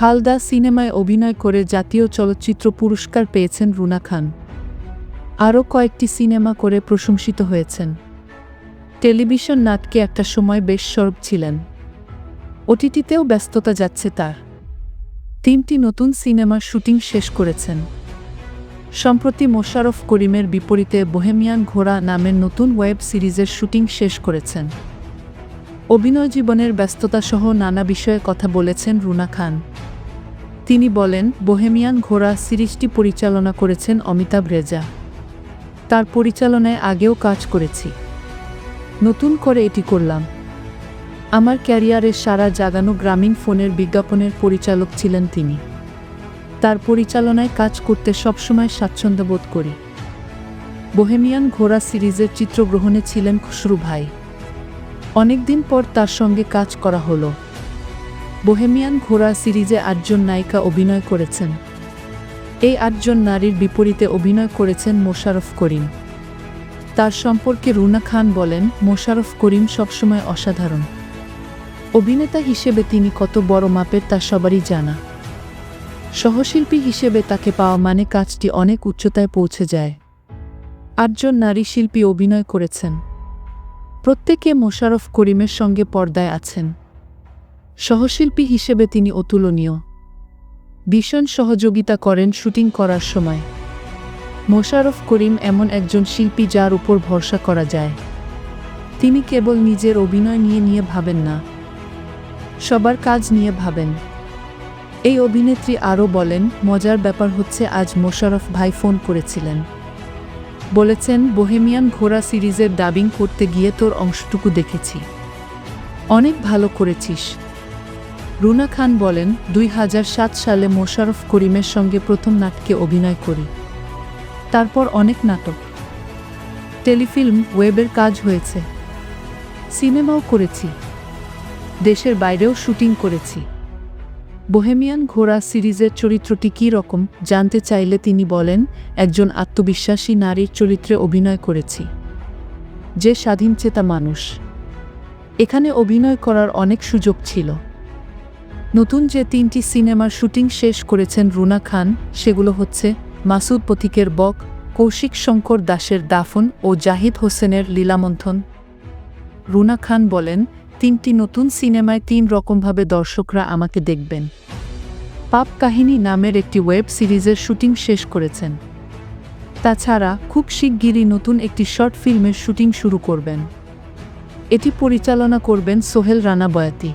হালদা সিনেমায় অভিনয় করে জাতীয় চলচ্চিত্র পুরস্কার পেয়েছেন রুনা খান। আরও কয়েকটি সিনেমা করে প্রশংসিত হয়েছেন। টেলিভিশন নাটকে একটা সময় বেশ সরব ছিলেন। ওটিটিতেও ব্যস্ততা যাচ্ছে তার। তিনটি নতুন সিনেমার শুটিং শেষ করেছেন। সম্প্রতি মোশারফ করিমের বিপরীতে বোহেমিয়ান ঘোড়া নামের নতুন ওয়েব সিরিজের শুটিং শেষ করেছেন। অভিনয় জীবনের ব্যস্ততাসহ নানা বিষয়ে কথা বলেছেন রুনা খান। তিনি বলেন, বোহেমিয়ান ঘোড়া সিরিজটি পরিচালনা করেছেন অমিতাভ রেজা। তার পরিচালনায় আগেও কাজ করেছি। নতুন করে এটি করলাম। আমার ক্যারিয়ারের সারা জাগানো গ্রামীণ ফোনের বিজ্ঞাপনের পরিচালক ছিলেন তিনি। তার পরিচালনায় কাজ করতে সবসময় স্বাচ্ছন্দ্য বোধ করি। বোহেমিয়ান ঘোড়া সিরিজের চিত্রগ্রহণে ছিলেন খুসরু ভাই। অনেকদিন পর তার সঙ্গে কাজ করা হলো। বোহেমিয়ান ঘোড়া সিরিজে আটজন নায়িকা অভিনয় করেছেন। এই আটজন নারীর বিপরীতে অভিনয় করেছেন মোশারফ করিম। তার সম্পর্কে রুনা খান বলেন মোশারফ করিম সবসময় অসাধারণ। অভিনেতা হিসেবে তিনি কত বড় মাপের তা সবারই জানা। সহশিল্পী হিসেবে তাকে পাওয়া মানে কাজটি অনেক উচ্চতায় পৌঁছে যায়। আটজন নারী শিল্পী অভিনয় করেছেন। প্রত্যেকে মোশারফ করিমের সঙ্গে পর্দায় আছেন। সহশিল্পী হিসেবে তিনি অতুলনীয়। ভীষণ সহযোগিতা করেন শুটিং করার সময়। মোশারফ করিম এমন একজন শিল্পী যার উপর ভরসা করা যায়। তিনি কেবল নিজের অভিনয় নিয়ে নিয়ে ভাবেন না, সবার কাজ নিয়ে ভাবেন। এই অভিনেত্রী আরও বলেন, মজার ব্যাপার হচ্ছে আজ মোশারফ ভাই ফোন করেছিলেন। বলেছেন, বোহেমিয়ান ঘোড়া সিরিজের ডাবিং করতে গিয়ে তোর অংশটুকু দেখেছি। অনেক ভালো করেছিস। রুনা খান বলেন, দুই হাজার সাত সালে মোশারফ করিমের সঙ্গে প্রথম নাটকে অভিনয় করি। তারপর অনেক নাটক। টেলিফিল্ম, ওয়েবের কাজ হয়েছে। সিনেমাও করেছি। দেশের বাইরেও শুটিং করেছি। বোহেমিয়ান ঘোড়া সিরিজের চরিত্রটি কী রকম জানতে চাইলে তিনি বলেন, একজন আত্মবিশ্বাসী নারীর চরিত্রে অভিনয় করেছি। যে স্বাধীনচেতা মানুষ। এখানে অভিনয় করার অনেক সুযোগ ছিল। নতুন যে তিনটি সিনেমার শুটিং শেষ করেছেন রুনা খান, সেগুলো হচ্ছে মাসুদ পথিকের বক, কৌশিক শঙ্কর দাসের দাফন ও জাহিদ হোসেনের লীলামন্থন। রুনা খান বলেন তিনটি নতুন সিনেমায় তিন রকমভাবে দর্শকরা আমাকে দেখবেন। পাপ কাহিনী নামের একটি ওয়েব সিরিজের শুটিং শেষ করেছেন। তাছাড়া খুব শিগগিরই নতুন একটি শর্ট ফিল্মের শুটিং শুরু করবেন। এটি পরিচালনা করবেন সোহেল রানা বয়াতি।